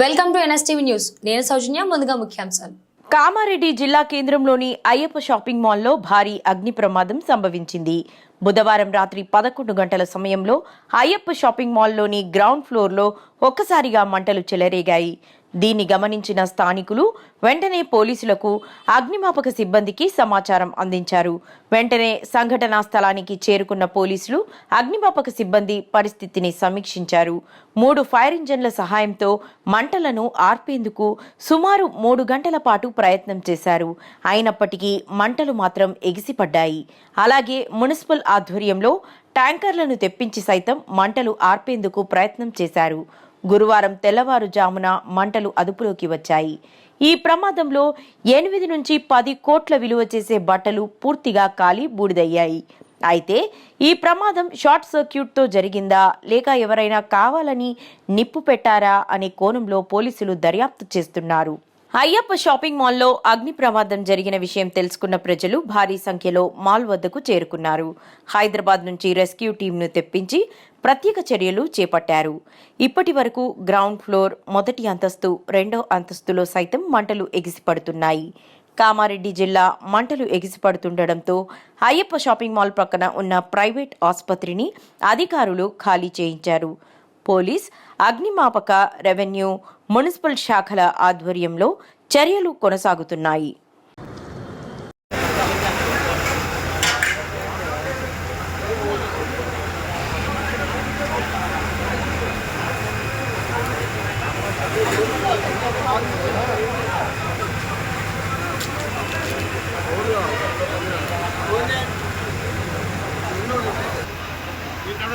Welcome to NSTV news. నేను సౌజన్య ముందుగా ముఖ్యాంశాలు. కామారెడ్డి జిల్లా కేంద్రంలోని అయ్యప్ప షాపింగ్ మాల్లో భారీ అగ్ని ప్రమాదం సంభవించింది. బుధవారం రాత్రి పదకొండు గంటల సమయంలో అయ్యప్ప షాపింగ్ మాల్లోని గ్రౌండ్ ఫ్లోర్లో ఒక్కసారిగా మంటలు చెలరేగాయి. దీన్ని గమనించిన స్థానికులు వెంటనే పోలీసులకు అగ్నిమాపక సిబ్బందికి సమాచారం అందించారు. వెంటనే సంఘటనా స్థలానికి చేరుకున్న పోలీసులు అగ్నిమాపక సిబ్బంది పరిస్థితిని సమీక్షించారు. మూడు ఫైర్ ఇంజన్ల సహాయంతో మంటలను ఆర్పేందుకు సుమారు మూడు గంటల పాటు ప్రయత్నం చేశారు. అయినప్పటికీ మంటలు మాత్రం ఎగిసిపడ్డాయి. అలాగే మున్సిపల్ ఆధ్వర్యంలో ట్యాంకర్లను తెప్పించి సైతం మంటలు ఆర్పేందుకు ప్రయత్నం చేశారు. గురువారం తెల్లవారుజామున మంటలు అదుపులోకి వచ్చాయి. ఈ ప్రమాదంలో ఎనిమిది నుంచి పది కోట్ల విలువ చేసే బట్టలు పూర్తిగా కాలి బూడిదయ్యాయి. అయితే ఈ ప్రమాదం షార్ట్ సర్క్యూట్తో జరిగిందా? లేక ఎవరైనా కావాలని నిప్పు పెట్టారా అనే కోణంలో పోలీసులు దర్యాప్తు చేస్తున్నారు. అయ్యప్ప షాపింగ్ మాల్లో అగ్ని ప్రమాదం జరిగిన విషయం తెలుసుకున్న ప్రజలు భారీ సంఖ్యలో మాల్ వద్దకు చేరుకున్నారు. హైదరాబాద్ నుంచి రెస్క్యూ టీంను తెప్పించి ప్రత్యేక చర్యలు చేపట్టారు. ఇప్పటి వరకు గ్రౌండ్ ఫ్లోర్ మొదటి అంతస్తు రెండో అంతస్తులో సైతం మంటలు ఎగిసిపడుతున్నాయి. కామారెడ్డి జిల్లా మంటలు ఎగిసిపడుతుండటంతో అయ్యప్ప షాపింగ్ మాల్ ప్రక్కన ఉన్న ప్రైవేట్ ఆసుపత్రిని అధికారులు ఖాళీ చేయించారు. పోలీస్ అగ్నిమాపక రెవెన్యూ మున్సిపల్ శాఖల ఆధ్వర్యంలో చర్యలు కొనసాగుతున్నాయి.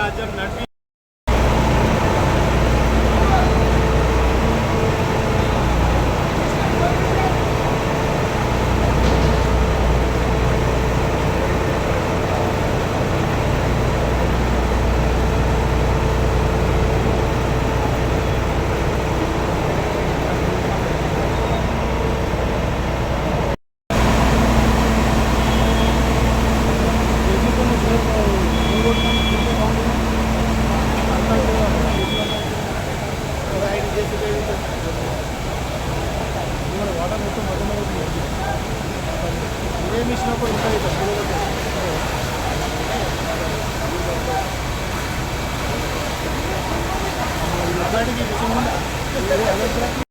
गाजर नट Gracias. 夕飯の声にかけたられだけ。りに自信がな。